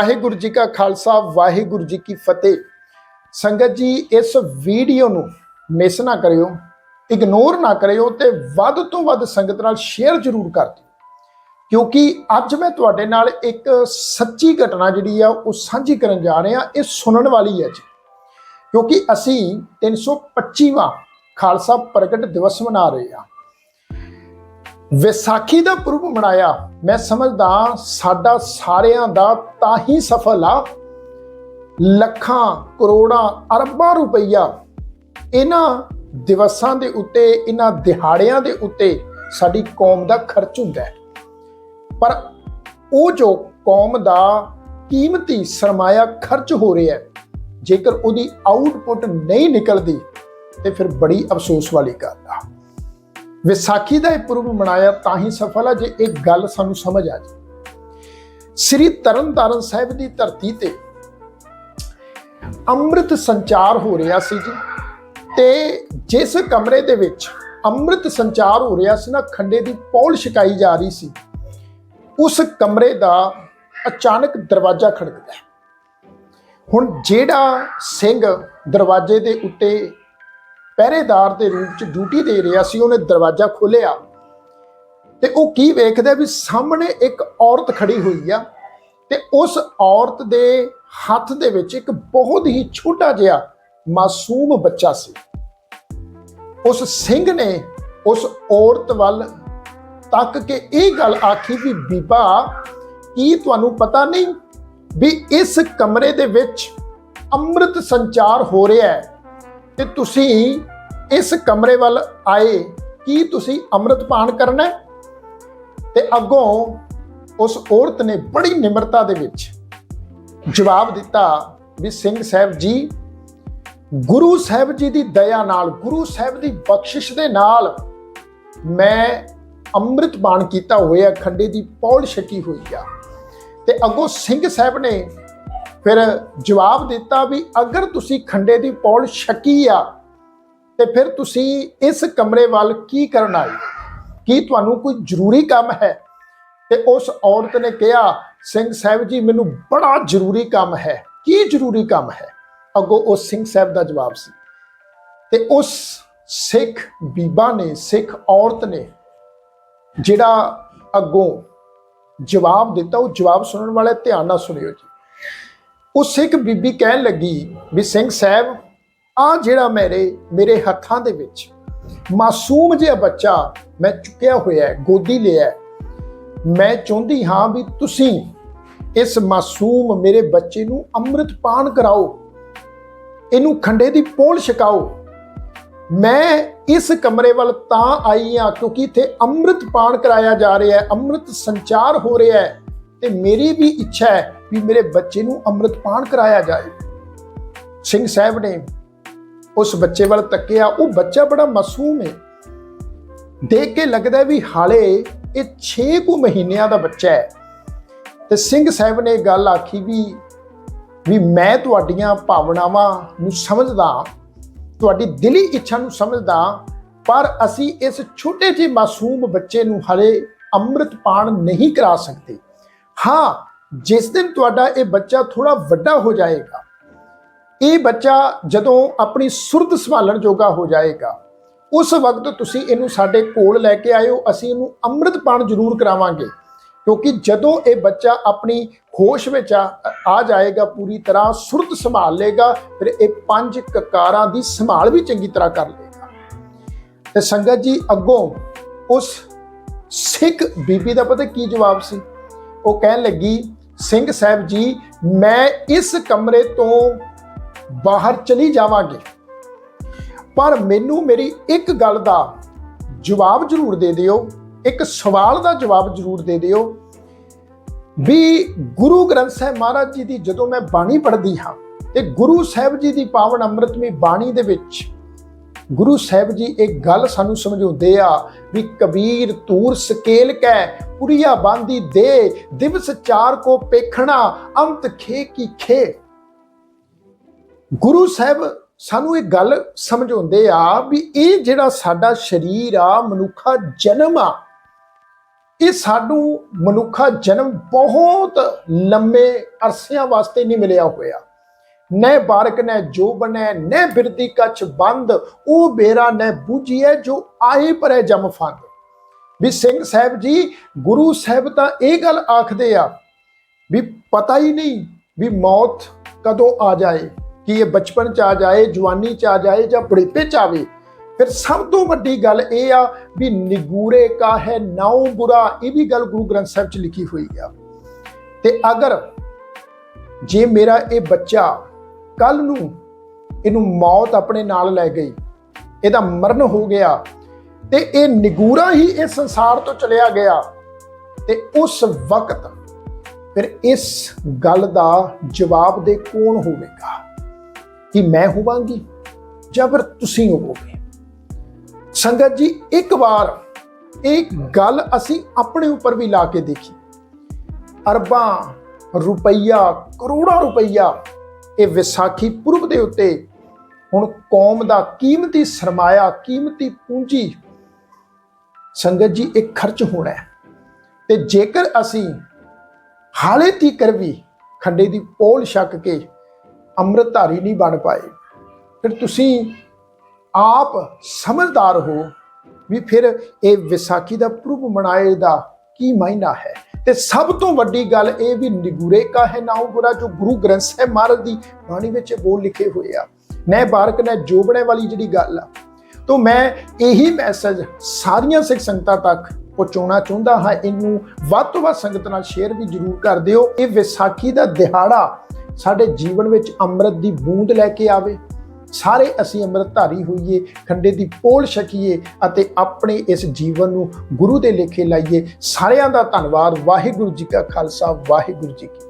ਵਾਹਿਗੁਰੂ ਜੀ ਕਾ ਖਾਲਸਾ, ਵਾਹਿਗੁਰੂ ਜੀ ਕੀ ਫਤਿਹ। ਸੰਗਤ ਜੀ, ਇਸ ਵੀਡੀਓ ਨੂੰ ਮਿਸ ਨਾ ਕਰਿਓ ਇਗਨੋਰ ਨਾ ਕਰਿਓ ਤੇ ਵੱਧ ਤੋਂ ਵੱਧ ਸੰਗਤ ਨਾਲ ਸ਼ੇਅਰ ਜ਼ਰੂਰ ਕਰ ਦਿਓ। ਕਿਉਂਕਿ ਅੱਜ ਮੈਂ ਤੁਹਾਡੇ ਨਾਲ ਇੱਕ ਸੱਚੀ ਘਟਨਾ ਜਿਹੜੀ ਆ, ਉਹ ਸਾਂਝੀ ਕਰਨ ਜਾ ਰਹੇ ਆ ਇਹ ਸੁਣਨ ਵਾਲੀ ਹੈ ਜੀ। ਕਿਉਂਕਿ ਅਸੀਂ 325ਵਾਂ ਖਾਲਸਾ ਪ੍ਰਗਟ ਦਿਵਸ ਮਨਾ ਰਹੇ ਆ ਵਿਸਾਖੀ ਦਾ ਪੁਰਬ ਮਨਾਇਆ। ਮੈਂ ਸਮਝਦਾ ਸਾਡਾ ਸਾਰਿਆਂ ਦਾ ਤਾਂ ਹੀ ਸਫਲ ਆ। ਲੱਖਾਂ, ਕਰੋੜਾਂ, ਅਰਬਾਂ ਰੁਪਈਆ ਇਹਨਾਂ ਦਿਵਸਾਂ ਦੇ ਉੱਤੇ, ਇਹਨਾਂ ਦਿਹਾੜਿਆਂ ਦੇ ਉੱਤੇ ਸਾਡੀ ਕੌਮ ਦਾ ਖਰਚ ਹੁੰਦਾ ਹੈ। ਪਰ ਉਹ ਜੋ ਕੌਮ ਦਾ ਕੀਮਤੀ ਸਰਮਾਇਆ ਖਰਚ ਹੋ ਰਿਹਾ ਹੈ, ਜੇਕਰ ਉਹਦੀ ਆਊਟਪੁੱਟ ਨਹੀਂ ਨਿਕਲਦੀ, ਤੇ ਫਿਰ ਬੜੀ ਅਫਸੋਸ ਵਾਲੀ ਗੱਲ। ਵਿਸਾਖੀ ਦਾ ਇਹ ਪੁਰਬ ਮਨਾਇਆ ਤਾਂ ਹੀ ਸਫਲ ਆ ਜੇ ਇਹ ਗੱਲ ਸਾਨੂੰ ਸਮਝ ਆ ਜਾਏ ਸ੍ਰੀ ਤਰਨਤਾਰਨ ਸਾਹਿਬ ਦੀ ਧਰਤੀ ਤੇ ਅੰਮ੍ਰਿਤ ਸੰਚਾਰ ਹੋ ਰਿਹਾ ਸੀ ਜੀ। ਤੇ ਜਿਸ ਕਮਰੇ ਦੇ ਵਿੱਚ ਅੰਮ੍ਰਿਤ ਸੰਚਾਰ ਹੋ ਰਿਹਾ ਸੀ ਨਾ, ਖੰਡੇ ਦੀ ਪੌਲ ਛਕਾਈ ਜਾ ਰਹੀ ਸੀ, ਉਸ ਕਮਰੇ ਦਾ ਅਚਾਨਕ ਦਰਵਾਜ਼ਾ ਖੜਕਦਾ। ਹੁਣ ਜਿਹੜਾ ਸਿੰਘ ਦਰਵਾਜ਼ੇ ਦੇ ਉੱਤੇ ਪਹਿਰੇਦਾਰ ਦੇ ਰੂਪ ਚ ਡਿਊਟੀ ਦੇ ਰਿਹਾ ਸੀ, ਉਹਨੇ ਦਰਵਾਜ਼ਾ ਖੋਲ੍ਹਿਆ ਤੇ ਉਹ ਕੀ ਵੇਖਦਾ ਵੀ ਸਾਹਮਣੇ ਇੱਕ ਔਰਤ ਖੜੀ ਹੋਈ ਆ ਤੇ ਉਸ ਔਰਤ ਦੇ ਹੱਥ ਦੇ ਵਿੱਚ ਇੱਕ ਬਹੁਤ ਹੀ ਛੋਟਾ ਜਿਹਾ ਮਾਸੂਮ ਬੱਚਾ ਸੀ। ਉਸ ਸਿੰਘ ਨੇ ਉਸ ਔਰਤ ਵੱਲ ਤੱਕ ਕੇ ਇਹ ਗੱਲ ਆਖੀ ਵੀ ਬੀਬਾ, ਕੀ ਤੁਹਾਨੂੰ ਪਤਾ ਨਹੀਂ ਵੀ ਇਸ ਕਮਰੇ ਦੇ ਵਿੱਚ ਅੰਮ੍ਰਿਤ ਸੰਚਾਰ ਹੋ ਰਿਹਾ ਹੈ? ਤੇ ਤੁਸੀਂ ਇਸ ਕਮਰੇ ਵੱਲ ਆਏ, ਕੀ ਤੁਸੀਂ ਅੰਮ੍ਰਿਤ ਪਾਨ ਕਰਨਾ ਹੈ? ਤੇ ਅੱਗੋਂ ਉਸ ਔਰਤ ਨੇ ਬੜੀ ਨਿਮਰਤਾ ਦੇ ਵਿੱਚ ਜਵਾਬ ਦਿੱਤਾ ਵੀ ਸਿੰਘ ਸਾਹਿਬ ਜੀ, ਗੁਰੂ ਸਾਹਿਬ ਜੀ ਦੀ ਦਇਆ ਨਾਲ, ਗੁਰੂ ਸਾਹਿਬ ਦੀ ਬਖਸ਼ਿਸ਼ ਦੇ ਨਾਲ ਮੈਂ ਅੰਮ੍ਰਿਤ ਪਾਨ ਕੀਤਾ ਹੋਇਆ, ਖੰਡੇ ਦੀ ਪੌਲ ਛਕੀ ਹੋਈ ਆ। ਤੇ ਅੱਗੋਂ ਸਿੰਘ ਸਾਹਿਬ ਨੇ ਫਿਰ ਜਵਾਬ ਦਿੱਤਾ ਵੀ ਅਗਰ ਤੁਸੀਂ ਖੰਡੇ ਦੀ ਪੌਲ ਛਕੀ ਆ, ਤੇ ਫਿਰ ਤੁਸੀਂ ਇਸ ਕਮਰੇ ਵੱਲ ਕੀ ਕਰਨ ਆਏ? ਕੀ ਤੁਹਾਨੂੰ ਕੋਈ ਜ਼ਰੂਰੀ ਕੰਮ ਹੈ? ਤੇ ਉਸ ਔਰਤ ਨੇ ਕਿਹਾ, ਸਿੰਘ ਸਾਹਿਬ ਜੀ, ਮੈਨੂੰ ਬੜਾ ਜ਼ਰੂਰੀ ਕੰਮ ਹੈ। ਕੀ ਜ਼ਰੂਰੀ ਕੰਮ ਹੈ? ਅੱਗੋਂ ਉਸ ਸਿੰਘ ਸਾਹਿਬ ਦਾ ਜਵਾਬ ਸੀ। ਤੇ ਉਸ ਸਿੱਖ ਬੀਬਾ ਨੇ, ਸਿੱਖ ਔਰਤ ਨੇ ਜਿਹੜਾ ਅੱਗੋਂ ਜਵਾਬ ਦਿੱਤਾ, ਉਹ ਜਵਾਬ ਸੁਣਨ ਵਾਲੇ ਧਿਆਨ ਨਾਲ ਸੁਣਿਓ ਜੀ। ਉਹ ਸਿੱਖ ਬੀਬੀ ਕਹਿਣ ਲੱਗੀ ਵੀ ਸਿੰਘ ਸਾਹਿਬ ਆ ਜਿਹੜਾ ਮੇਰੇ ਮੇਰੇ ਹੱਥਾਂ ਦੇ ਵਿੱਚ ਮਾਸੂਮ ਜਿਹਾ ਬੱਚਾ ਮੈਂ ਚੁੱਕਿਆ ਹੋਇਆ ਹੈ, ਗੋਦੀ ਲਿਆ ਹੈ। ਮੈਂ ਚਾਹੁੰਦੀ ਹਾਂ ਵੀ ਤੁਸੀਂ ਇਸ ਮਾਸੂਮ ਮੇਰੇ ਬੱਚੇ ਨੂੰ ਅੰਮ੍ਰਿਤ ਪਾਨ ਕਰਾਓ, ਇਹਨੂੰ ਖੰਡੇ ਦੀ ਪੋਲ ਛਕਾਓ। ਮੈਂ ਇਸ ਕਮਰੇ ਵੱਲ ਤਾਂ ਆਈ ਹਾਂ ਕਿਉਂਕਿ ਇੱਥੇ ਅੰਮ੍ਰਿਤ ਪਾਨ ਕਰਾਇਆ ਜਾ ਰਿਹਾ ਹੈ, ਅੰਮ੍ਰਿਤ ਸੰਚਾਰ ਹੋ ਰਿਹਾ ਹੈ ਤੇ ਮੇਰੀ ਵੀ ਇੱਛਾ ਹੈ ਵੀ ਮੇਰੇ ਬੱਚੇ ਨੂੰ ਅੰਮ੍ਰਿਤਪਾਨ ਕਰਾਇਆ ਜਾਏ। ਸਿੰਘ ਸਾਹਿਬ ਨੇ ਉਸ ਬੱਚੇ ਵੱਲ ਤੱਕਿਆ। ਉਹ ਬੱਚਾ ਬੜਾ ਮਾਸੂਮ ਹੈ ਦੇਖ ਕੇ ਲੱਗਦਾ ਵੀ ਹਾਲੇ ਇਹ 6 ਕੁ ਮਹੀਨਿਆਂ ਦਾ ਬੱਚਾ ਹੈ। ਤੇ ਸਿੰਘ ਸਾਹਿਬ ਨੇ ਗੱਲ ਆਖੀ ਵੀ ਵੀ ਮੈਂ ਤੁਹਾਡੀਆਂ ਭਾਵਨਾਵਾਂ ਨੂੰ ਸਮਝਦਾ, ਤੁਹਾਡੀ ਦਿਲੀ ਇੱਛਾ ਨੂੰ ਸਮਝਦਾ, ਪਰ ਅਸੀਂ ਇਸ ਛੋਟੇ ਜਿਹੇ ਮਾਸੂਮ ਬੱਚੇ ਨੂੰ ਹਲੇ ਅੰਮ੍ਰਿਤ ਪਾਨ ਨਹੀਂ ਕਰਾ ਸਕਦੇ। ਹਾਂ ਜਿਸ ਦਿਨ ਤੁਹਾਡਾ ਇਹ ਬੱਚਾ ਥੋੜਾ ਵੱਡਾ ਹੋ ਜਾਏਗਾ, ਇਹ ਬੱਚਾ ਜਦੋਂ ਆਪਣੀ ਸੁਰਤ ਸੰਭਾਲਣ ਜੋਗਾ ਹੋ ਜਾਏਗਾ, ਉਸ ਵਕਤ ਤੁਸੀਂ ਇਹਨੂੰ ਸਾਡੇ ਕੋਲ ਲੈ ਕੇ ਆਇਓ, ਅਸੀਂ ਇਹਨੂੰ ਅੰਮ੍ਰਿਤ ਪਾਨ ਜ਼ਰੂਰ ਕਰਾਵਾਂਗੇ। ਕਿਉਂਕਿ ਜਦੋਂ ਇਹ ਬੱਚਾ ਆਪਣੀ ਹੋਸ਼ ਵਿੱਚ ਆ ਆ ਜਾਏਗਾ, ਪੂਰੀ ਤਰ੍ਹਾਂ ਸੁਰਤ ਸੰਭਾਲ ਲੇਗਾ ਫਿਰ ਇਹ ਪੰਜ ਕਕਾਰਾਂ ਦੀ ਸੰਭਾਲ ਵੀ ਚੰਗੀ ਤਰ੍ਹਾਂ ਕਰ ਲੇਗਾ ਤੇ ਸੰਗਤ ਜੀ, ਅੱਗੋਂ ਉਸ ਸਿੱਖ ਬੀਬੀ ਦਾ ਪਤਾ ਕੀ ਜਵਾਬ ਸੀ? ਉਹ ਕਹਿਣ ਲੱਗੀ ਸਿੰਘ ਸਾਹਿਬ ਜੀ, ਮੈਂ ਇਸ ਕਮਰੇ ਤੋਂ ਬਾਹਰ ਚਲੀ ਜਾਵਾਂਗੀ। ਪਰ ਮੈਨੂੰ ਮੇਰੀ ਇੱਕ ਗੱਲ ਦਾ ਜਵਾਬ ਜ਼ਰੂਰ ਦੇ ਦਿਓ, ਇੱਕ ਸਵਾਲ ਦਾ ਜਵਾਬ ਜ਼ਰੂਰ ਦੇ ਦਿਓ ਵੀ ਗੁਰੂ ਗ੍ਰੰਥ ਸਾਹਿਬ ਮਹਾਰਾਜ ਜੀ ਦੀ ਜਦੋਂ ਮੈਂ ਬਾਣੀ ਪੜ੍ਹਦੀ ਹਾਂ, ਤੇ ਗੁਰੂ ਸਾਹਿਬ ਜੀ ਦੀ ਪਾਵਨ ਅੰਮ੍ਰਿਤਮਈ ਬਾਣੀ ਦੇ ਵਿੱਚ ਗੁਰੂ ਸਾਹਿਬ ਜੀ ਇਹ ਗੱਲ ਸਾਨੂੰ ਸਮਝਾਉਂਦੇ ਆ ਵੀ ਕਬੀਰ ਤੂਰ ਸਕੇਲ ਕੈ, ਪੁਰੀਆ ਬਾਂਦੀ ਦੇ, ਦਿਵਸ ਚਾਰ ਕੋ ਪੇਖਣਾ, ਅੰਤ ਖੇ ਕੀ ਖੇ। ਗੁਰੂ ਸਾਹਿਬ ਸਾਨੂੰ ਇਹ ਗੱਲ ਸਮਝਾਉਂਦੇ ਆ ਵੀ ਇਹ ਜਿਹੜਾ ਸਾਡਾ ਸਰੀਰ ਆ, ਮਨੁੱਖਾ ਜਨਮ ਆ, ਇਹ ਸਾਨੂੰ ਮਨੁੱਖਾ ਜਨਮ ਬਹੁਤ ਲੰਮੇ ਅਰਸਿਆਂ ਵਾਸਤੇ ਨਹੀਂ ਮਿਲਿਆ ਹੋਇਆ। ਨੈ ਬਾਰਕ ਨੇ ਜੋ ਬਣੈ ਨੈ ਬਿਰਦੀ ਕਛ ਬੰਦ, ਉਹ ਬੇਰਾ ਨੈ ਬੂਝੀਐ ਜੋ ਆਏ ਪਰੈ ਜਮ ਫੰਦ। ਵੀ ਸਿੰਘ ਸਾਹਿਬ ਜੀ, ਗੁਰੂ ਸਾਹਿਬ ਤਾਂ ਇਹ ਗੱਲ ਆਖਦੇ ਆ ਵੀ ਪਤਾ ਹੀ ਨਹੀਂ ਵੀ ਮੌਤ ਕਦੋਂ ਆ ਜਾਏ, ਕਿ ਇਹ ਬਚਪਨ ਚ ਆ ਜਾਏ, ਜਵਾਨੀ ਚ ਆ ਜਾਏ ਜਾਂ ਬੁਢੇਪੇ ਚ ਆਵੇ। ਫਿਰ ਸਭ ਤੋਂ ਵੱਡੀ ਗੱਲ ਇਹ ਆ ਵੀ ਨਿਗੂਰੇ ਕਾ ਹੈ ਨਾਉ ਬੁਰਾ, ਇਹ ਵੀ ਗੱਲ ਗੁਰੂ ਗ੍ਰੰਥ ਸਾਹਿਬ ਚ ਲਿਖੀ ਹੋਈ ਆ। ਤੇ ਅਗਰ ਜੇ ਮੇਰਾ ਇਹ ਬੱਚਾ ਕੱਲ ਨੂੰ ਇਹਨੂੰ ਮੌਤ ਆਪਣੇ ਨਾਲ ਲੈ ਗਈ। ਇਹਦਾ ਮਰਨ ਹੋ ਗਿਆ ਤੇ ਇਹ ਨਿਗੂਰਾ ਹੀ ਇਸ ਸੰਸਾਰ ਤੋਂ ਚਲਿਆ ਗਿਆ ਤੇ ਉਸ ਵਕਤ ਫਿਰ ਇਸ ਗੱਲ ਦਾ ਜਵਾਬ ਦੇ ਕੌਣ ਹੋਵੇਗਾ? ਕਿ ਮੈਂ ਹੋਵਾਂਗੀ ਜਾਂ ਫਿਰ ਤੁਸੀਂ ਹੋਵੋਗੇ? ਸੰਗਤ ਜੀ, ਇੱਕ ਵਾਰ ਇਹ ਗੱਲ ਅਸੀਂ ਆਪਣੇ ਉੱਪਰ ਵੀ ਲਾ ਕੇ ਦੇਖੀ। ਅਰਬਾਂ ਰੁਪਈਆ, ਕਰੋੜਾਂ ਰੁਪਈਆ ਇਹ ਵਿਸਾਖੀ ਪੁਰਬ ਦੇ ਉੱਤੇ ਹੁਣ ਕੌਮ ਦਾ ਕੀਮਤੀ ਸਰਮਾਇਆ, ਕੀਮਤੀ ਪੂੰਜੀ ਸੰਗਤ ਜੀ, ਇਹ ਖਰਚ ਹੋਣਾ ਹੈ। ਤੇ ਜੇਕਰ ਅਸੀਂ ਹਾਲੇ ਤੀਕਰ ਵੀ ਖੰਡੇ ਦੀ ਪੋਲ ਛੱਕ ਕੇ ਅੰਮ੍ਰਿਤਧਾਰੀ ਨਹੀਂ ਬਣ ਪਾਏ, ਫਿਰ ਤੁਸੀਂ ਆਪ ਸਮਝਦਾਰ ਹੋ ਵੀ ਫਿਰ ਇਹ ਵਿਸਾਖੀ ਦਾ ਪੁਰਬ ਮਨਾਏ ਦਾ ਕੀ ਮਾਇਨਾ ਹੈ। ਤੇ ਸਭ ਤੋਂ ਵੱਡੀ ਗੱਲ ਇਹ ਵੀ ਨਿਗੂਰੇ ਕਾ ਹੈ ਨਾਉ ਗੁਰਾ ਜੋ ਗੁਰੂ ਗ੍ਰੰਥ ਸਾਹਿਬ ਮਹਾਰਾਜ ਦੀ ਬਾਣੀ ਵਿੱਚ ਬੋਲ ਲਿਖੇ ਹੋਏ ਆ। ਨੈ ਬਾਰਕ, ਨੈ ਜੋਬਣੇ ਵਾਲੀ ਜਿਹੜੀ ਗੱਲ ਆ। ਤੋਂ ਮੈਂ ਇਹੀ ਮੈਸੇਜ ਸਾਰੀਆਂ ਸਿੱਖ ਸੰਗਤਾਂ ਤੱਕ ਪਹੁੰਚਾਉਣਾ ਚਾਹੁੰਦਾ ਹਾਂ। ਇਹਨੂੰ ਵੱਧ ਤੋਂ ਵੱਧ ਸੰਗਤ ਨਾਲ ਸ਼ੇਅਰ ਵੀ ਜਰੂਰ ਕਰ ਦਿਓ। ਇਹ ਵਿਸਾਖੀ ਦਾ ਦਿਹਾੜਾ ਸਾਡੇ ਜੀਵਨ ਵਿੱਚ ਅੰਮ੍ਰਿਤ ਦੀ ਬੂੰਦ ਲੈ ਕੇ ਆਵੇ। ਸਾਰੇ ਅਸੀਂ ਅੰਮ੍ਰਿਤਧਾਰੀ ਹੋਈਏ, ਖੰਡੇ ਦੀ ਪੋਲ ਛਕੀਏ ਅਤੇ ਆਪਣੇ ਇਸ ਜੀਵਨ ਨੂੰ ਗੁਰੂ ਦੇ ਲੇਖੇ ਲਾਈਏ। ਸਾਰਿਆਂ ਦਾ ਧੰਨਵਾਦ। ਵਾਹਿਗੁਰੂ ਜੀ ਕਾ ਖਾਲਸਾ, ਵਾਹਿਗੁਰੂ ਜੀ ਕੀ